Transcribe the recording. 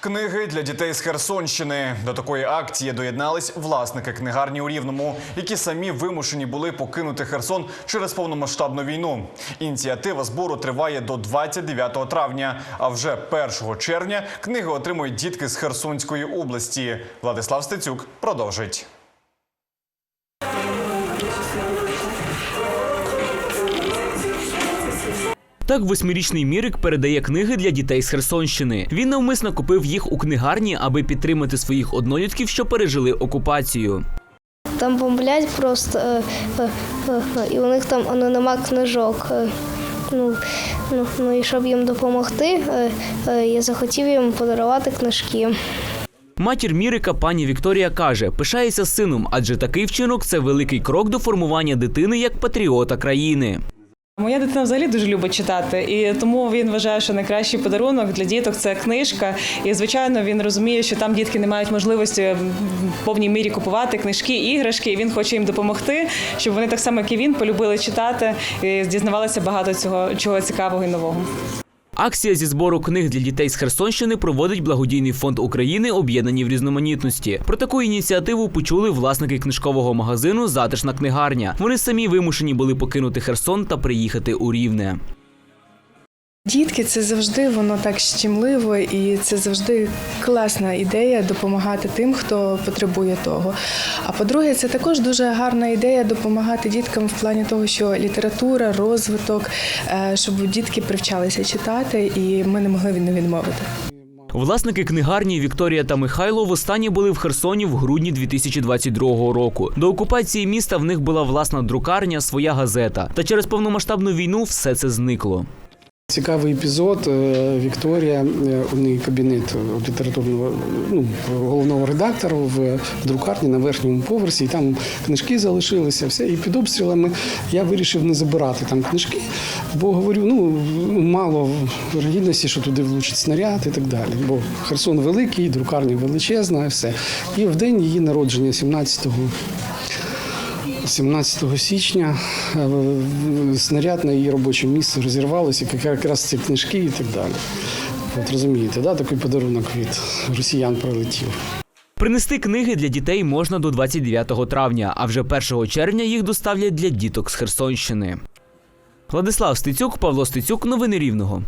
Книги для дітей з Херсонщини до такої акції доєднались власники книгарні у Рівному, які самі вимушені були покинути Херсон через повномасштабну війну. Ініціатива збору триває до 29 травня. А вже 1 червня книги отримують дітки з Херсонської області. Владислав Стецюк продовжить. Так, восьмирічний Мірик передає книги для дітей з Херсонщини. Він навмисно купив їх у книгарні, аби підтримати своїх однолітків, що пережили окупацію. Там бомблять просто, е, е, е, і у них там ну, нема книжок. Ну, ну, ну і щоб їм допомогти, я захотів їм подарувати книжки. Матір Мірика, пані Вікторія, каже, пишається сином, адже такий вчинок це великий крок до формування дитини як патріота країни. Моя дитина взагалі дуже любить читати, і тому він вважає, що найкращий подарунок для діток це книжка. І звичайно, він розуміє, що там дітки не мають можливості в повній мірі купувати книжки, іграшки. І він хоче їм допомогти, щоб вони так само, як і він, полюбили читати і дізнавалися багато цього чого цікавого і нового. Акція зі збору книг для дітей з Херсонщини проводить благодійний фонд України об'єднані в різноманітності. Про таку ініціативу почули власники книжкового магазину Затишна книгарня. Вони самі вимушені були покинути Херсон та приїхати у Рівне. Дітки це завжди воно так щемливо, і це завжди класна ідея допомагати тим, хто потребує того. А по-друге, це також дуже гарна ідея допомагати діткам в плані того, що література, розвиток, е, щоб дітки привчалися читати, і ми не могли від них відмовити. Власники книгарні Вікторія та Михайло востаннє були в Херсоні в грудні 2022 року. До окупації міста в них була власна друкарня, своя газета. Та через повномасштабну війну все це зникло. Цікавий епізод. Е, Вікторія, е, у неї кабінет літературного ну, головного редактора в друкарні на верхньому поверсі, і там книжки залишилися, все. І під обстрілами я вирішив не забирати там книжки, бо говорю, ну мало вірогідності, що туди влучить снаряд і так далі. Бо Херсон великий, друкарня величезна, і все. І в день її народження, 17 17 січня е, снаряд на її робоче місце розірвалося, як якраз ці книжки і так далі. От розумієте, да, такий подарунок від росіян прилетів. Принести книги для дітей можна до 29 травня, а вже 1 червня їх доставлять для діток з Херсонщини. Владислав Стецюк, Павло Стецюк, новини Рівного.